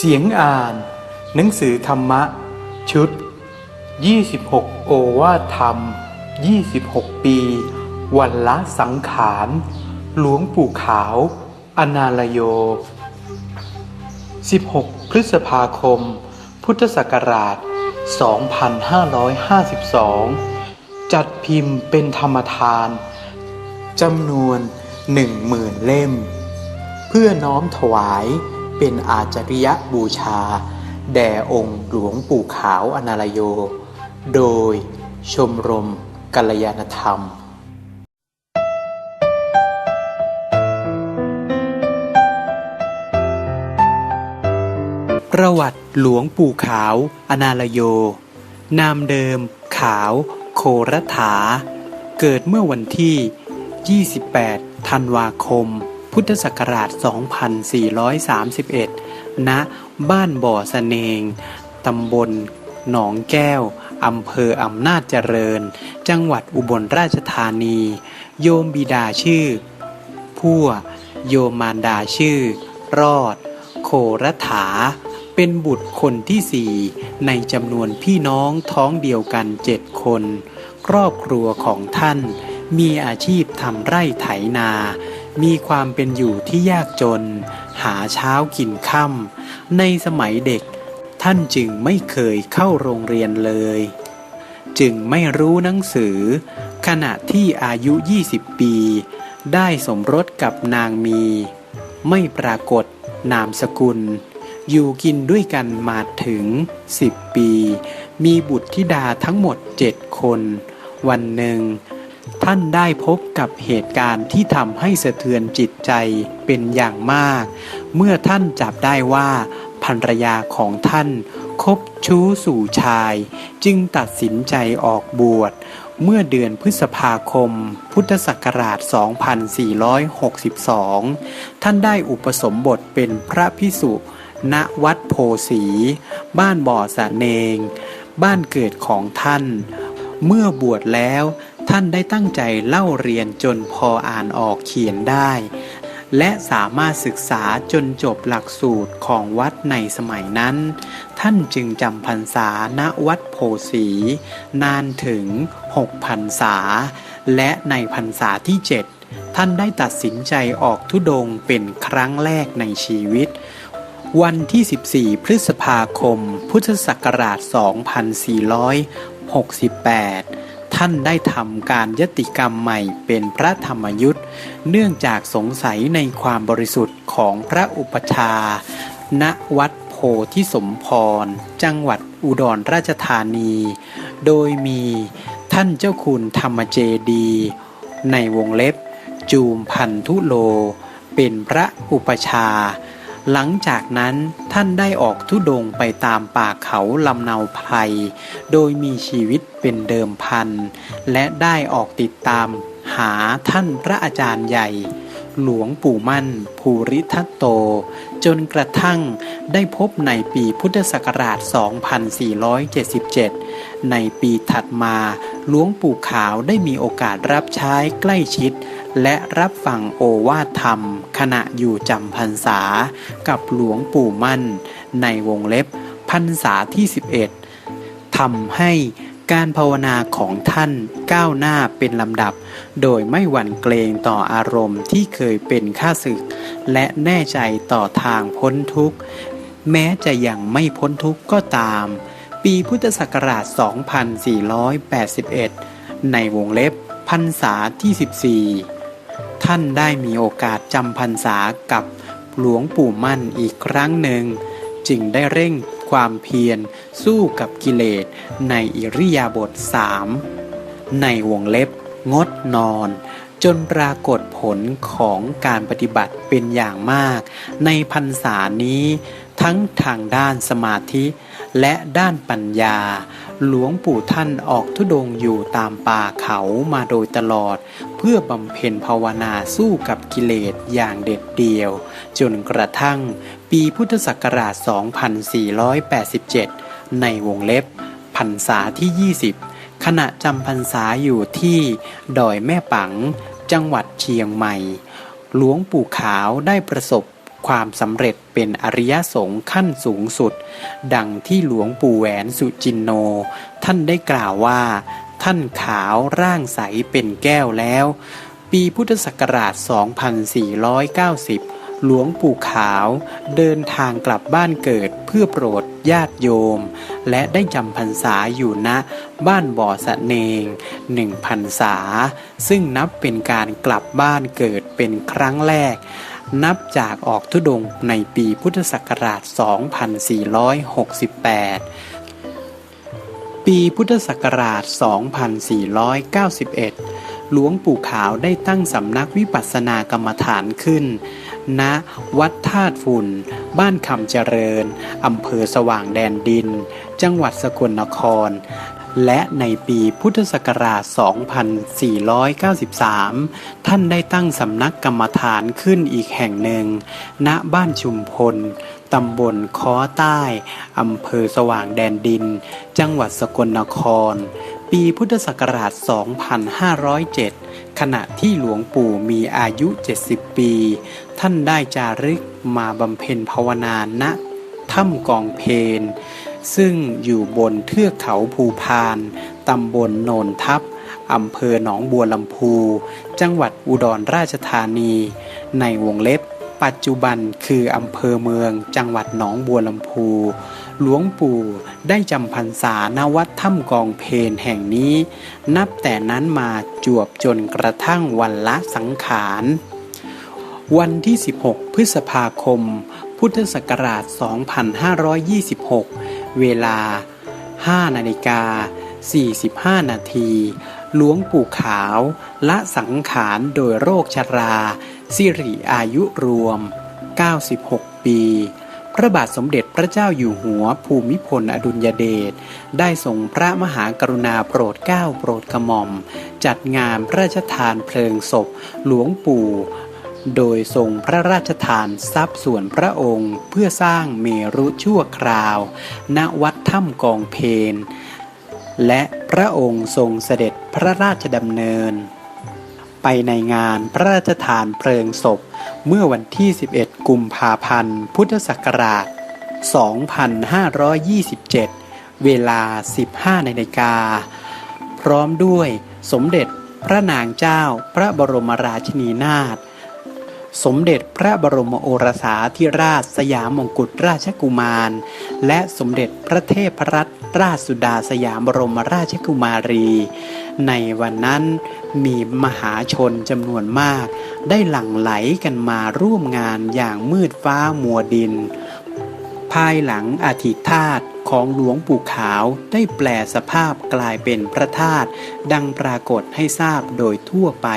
เสียงอ่าน หนังสือธรรมะ ชุด 26 โอวาทธรรม 26 ปี วันละสังขาร หลวงปู่ขาว อนาลโย 16 พฤษภาคม พุทธศักราช 2552 จัดพิมพ์เป็นธรรมทานจำนวนหนึ่งหมื่นเล่ม เพื่อน้อมถวาย เป็นอาจาริยบูชา แด่องค์หลวงปู่ขาวอนาลโย โดยชมรมกัลยาณธรรมประวัติหลวงปู่ขาว อนาลโย นามเดิม ขาว โครถา เกิดเมื่อวันที่ 28 ธันวาคม พุทธศักราช 2431 ณ บ้านบ่อสะเนง ตำบลหนองแก้ว อำเภออำนาจเจริญ จังหวัดอุบลราชธานี โยมบิดาชื่อ พั่ว โยมมารดาชื่อ รอด โครถา เป็นบุตรคนที่สี่ในจำนวนพี่น้องท้องเดียวกันเจ็ดคน ครอบครัวของท่านมีอาชีพทำไร่ไถนา มีความเป็นอยู่ที่ยากจน หาเช้ากินค่ำในสมัยเด็ก ท่านจึงไม่เคยเข้าโรงเรียนเลย จึงไม่รู้หนังสือ ขณะที่อายุ 20 ปี ได้สมรสกับนางมี ไม่ปรากฏนามสกุล อยู่กินด้วยกันมาถึง 10 ปี มีบุตรธิดาทั้งหมด 7 คน วันหนึ่ง ท่านได้พบกับเหตุการณ์ที่ทำให้สะเทือนจิตใจเป็นอย่างมาก เมื่อท่านจับได้ว่าภรรยาของท่านคบชู้สู่ชาย จึงตัดสินใจออกบวช เมื่อเดือนพฤษภาคม พุทธศักราช 2462 ท่านได้อุปสมบทเป็นพระพิสุณวัดโพสี บ้านบ่อสะเนง บ้านเกิดของท่าน เมื่อบวชแล้ว ท่านได้ตั้งใจเล่าเรียนจนพออ่านออกเขียนได้ และสามารถศึกษาจนจบหลักสูตรของวัดในสมัยนั้น ท่านจึงจำพรรษาณวัดโพสี นานถึง6พรรษา และในพรรษาที่ 7 ท่านได้ตัดสินใจออกทุดงเป็นครั้งแรกในชีวิตวันที่ 14 พฤษภาคม พุทธศักราช 2468 ท่านได้ทำการยติกรรมใหม่เป็นพระธรรมยุทธ์เนื่องจากสงสัยในความบริสุทธิ์ของพระอุปชา ณวัดโพธิสมพร จังหวัดอุดรราชธานี โดยมีท่านเจ้าคุณธรรมเจดี ในวงเล็บ จูมพันธุโล เป็นพระอุปชา หลังจากนั้นท่านได้ออกทุดงไปตามป่าเขาลำเนาไพรโดยมีชีวิตเป็นเดิมพัน และได้ออกติดตามหาท่านพระอาจารย์ใหญ่ หลวงปู่มั่น ภูริทัตโต จนกระทั่งได้พบในปีพุทธศักราช 2477 ในปีถัดมาหลวงปู่ขาวได้มีโอกาสรับใช้ใกล้ชิด และรับฟังโอวาทธรรม ขณะอยู่จำพรรษากับหลวงปู่มั่น ในวงเล็บพรรษาที่ 11ทำให้การภาวนาของท่านก้าวหน้าเป็นลำดับ โดยไม่หวั่นเกรงต่ออารมณ์ที่เคยเป็นข้าศึก และแน่ใจต่อทางพ้นทุกข์ แม้จะยังไม่พ้นทุกข์ก็ตาม ปีพุทธศักราช 2481 ในวงเล็บพรรษาที่ 14 ท่านได้มีโอกาสจำพรรษากับหลวงปู่มั่นอีกครั้งหนึ่ง จึงได้เร่งความเพียรสู้กับกิเลสในอิริยาบถสามในวงเล็บ งดนอน จนปรากฏผลของการปฏิบัติเป็นอย่างมาก ในพรรษานี้ทั้งทางด้านสมาธิและด้านปัญญา หลวงปู่ท่านออกทุดงอยู่ตามป่าเขามาโดยตลอด เพื่อบำเพ็ญภาวนาสู้กับกิเลสอย่างเด็ดเดี่ยว จนกระทั่งปีพุทธศักราช 2487 ในวงเล็บพรรษาที่ 20 ขณะจำพรรษาอยู่ที่ดอยแม่ปัง จังหวัดเชียงใหม่ หลวงปู่ขาวได้ประสบ ความสำเร็จเป็นอริยสงฆ์ขั้นสูงสุด ดังที่หลวงปู่แหวนสุจินโน ท่านได้กล่าวว่า ท่านขาวร่างใสเป็นแก้วแล้ว ปีพุทธศักราช 2490หลวงปู่ขาวเดินทางกลับบ้านเกิดเพื่อโปรดญาติโยม และได้จำพรรษาอยู่ณบ้านบ่อสะเนงหนึ่งพรรษา ซึ่งนับเป็นการกลับบ้านเกิดเป็นครั้งแรก นับจากออกทุดงในปีพุทธศักราช 2468 ปีพุทธศักราช 2491 หลวงปู่ขาวได้ตั้งสำนักวิปัสสนากรรมฐานขึ้น ณ วัดธาตุฝุ่น บ้านคำเจริญ อำเภอสว่างแดนดิน จังหวัดสกลนคร และในปีพุทธศักราช 2493 ท่านได้ตั้งสำนักกรรมฐานขึ้นอีกแห่งหนึ่ง ณ บ้านชุมพล ตำบลค้อใต้ อำเภอสว่างแดนดิน จังหวัดสกลนคร ปีพุทธศักราช 2507 ขณะที่หลวงปู่มีอายุ 70 ปี ท่านได้จารึกมาบำเพ็ญภาวนาณถ้ำกองเพน ซึ่งอยู่บนเทือกเขาภูพาน ตำบลโนนทับ อำเภอหนองบัวลำพู จังหวัดอุดรราชธานี ในวงเล็บ ปัจจุบันคืออำเภอเมือง จังหวัดหนองบัวลำพู หลวงปู่ได้จำพรรษาณวัดถ้ำกองเพนแห่งนี้ นับแต่นั้นมาจวบจนกระทั่งวันละสังขาร วันที่ 16 พฤษภาคมพุทธศักราช 2526 เวลา 5 นาฬิกา 45 นาทีหลวงปู่ขาวละสังขารโดยโรคชรา สิริอายุรวม 96 ปี พระบาทสมเด็จพระเจ้าอยู่หัวภูมิพลอดุลยเดชได้ทรงพระมหากรุณาโปรดเกล้าโปรดกระหม่อม จัดงานพระราชทานเพลิงศพ หลวงปู่ โดยทรงพระราชทานทรัพย์ส่วนพระองค์เพื่อสร้างเมรุชั่วคราว ณวัดถ้ำกองเพนและพระองค์ทรงเสด็จพระราชดำเนิน ไปในงานพระราชทานเพลิงศพ เมื่อวันที่ 11 กุมภาพันธ์ พุทธศักราช 2527 เวลา 15นาฬิกา พร้อมด้วยสมเด็จพระนางเจ้าพระบรมราชินีนาถ สมเด็จพระบรมโอรสาธิราชสยามมงกุฎราชกุมาร และสมเด็จพระเทพรัตนราชสุดาสยามบรมราชกุมารี ในวันนั้นมีมหาชนจำนวนมาก ได้หลั่งไหลกันมาร่วมงานอย่างมืดฟ้ามัวดิน ภายหลังอธิธาตของหลวงปู่ขาวได้แปลสภาพกลายเป็นพระธาตุดังปรากฏให้ทราบโดยทั่วไป